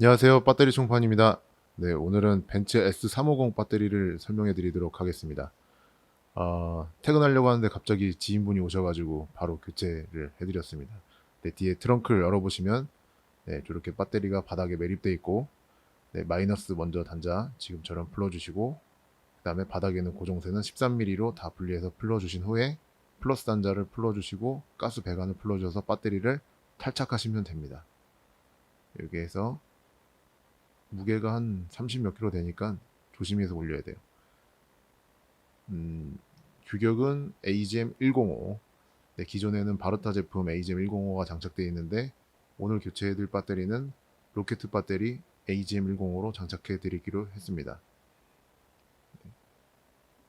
안녕하세요. 배터리 총판입니다. 네, 오늘은 벤츠 S350 배터리를 설명해 드리도록 하겠습니다. 어, 퇴근하려고 하는데 갑자기 지인분이 오셔가지고 바로 교체를 해드렸습니다. 네, 뒤에 트렁크를 열어보시면 네, 저렇게 배터리가 바닥에 매립되어 있고 네, 마이너스 먼저 단자 지금처럼 풀어주시고 그 다음에 바닥에는 고정쇠는 13mm로 다 분리해서 풀어주신 후에 플러스 단자를 풀어주시고 가스 배관을 풀어줘서 배터리를 탈착하시면 됩니다. 이렇게 해서 무게가 한 30 몇 킬로 되니까 조심해서 올려야 돼요. 음, 규격은 AGM 105. 네, 기존에는 바르타 제품 AGM 105가 장착되어 있는데 오늘 교체해드릴 배터리는 로켓 배터리 AGM 105로 장착해 드리기로 했습니다.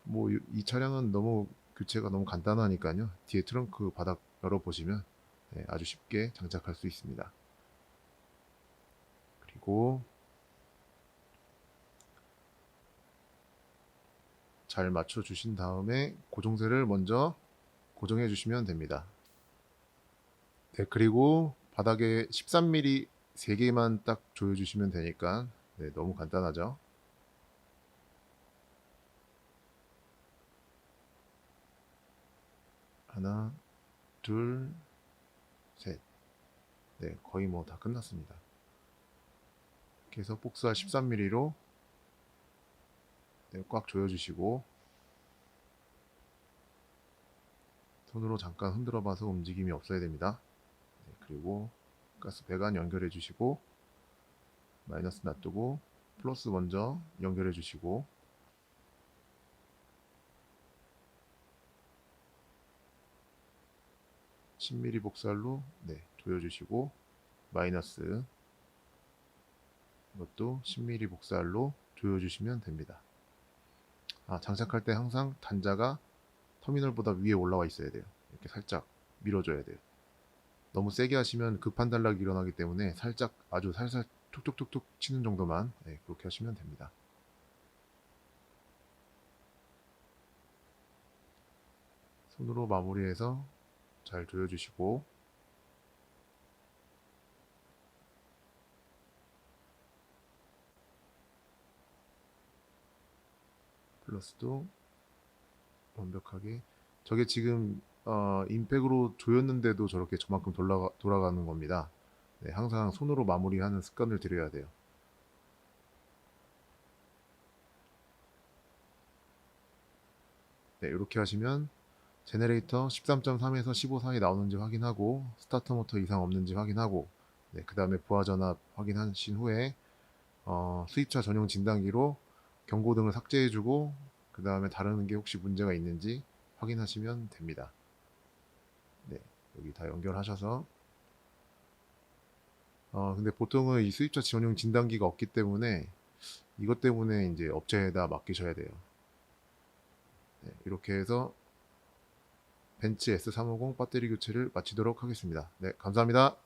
뭐 이 차량은 너무 교체가 너무 간단하니까요. 뒤에 트렁크 바닥 열어보시면 네, 아주 쉽게 장착할 수 있습니다. 그리고 잘 맞춰 주신 다음에 고정쇠를 먼저 고정해 주시면 됩니다. 네, 그리고 바닥에 13mm 3개만 딱 조여 주시면 되니까 네, 너무 간단하죠. 하나, 둘, 셋. 네, 거의 뭐 다 끝났습니다. 해서 복사 13mm로 네, 꽉 조여주시고 손으로 잠깐 흔들어 봐서 움직임이 없어야 됩니다. 네, 그리고 가스 배관 연결해 주시고 마이너스 놔두고 플러스 먼저 연결해 주시고 (10 m m 복살로 네 조여주시고 마이너스 이것도 10 m m 복살로 조여주시면 됩니다. 아, 장착할 때 항상 단자가 터미널보다 위에 올라와 있어야 돼요. 이렇게 살짝 밀어줘야 돼요. 너무 세게 하시면 급한 단락이 일어나기 때문에 살짝 아주 살살 툭툭툭툭 치는 정도만 네, 그렇게 하시면 됩니다. 손으로 마무리해서 잘 조여주시고 플러스도 완벽하게 저게 지금 어, 임팩으로 조였는데도 저렇게 저만큼 돌아가, 돌아가는 겁니다. 네, 항상 손으로 마무리하는 습관을 들여야 돼요. 네, 이렇게 하시면 제네레이터 13.3에서 15 사이 나오는지 확인하고 스타터 모터 이상 없는지 확인하고 네, 그 다음에 부하 전압 확인하신 후에 어, 수입차 전용 진단기로 경고 등을 삭제해주고 그 다음에 다른 게 혹시 문제가 있는지 확인하시면 됩니다. 네, 여기 다 연결하셔서 어, 근데 보통은 이 수입차 전용 진단기가 없기 때문에 이것 때문에 이제 업체에다 맡기셔야 돼요. 네, 이렇게 해서 벤츠 S350 배터리 교체를 마치도록 하겠습니다. 네, 감사합니다.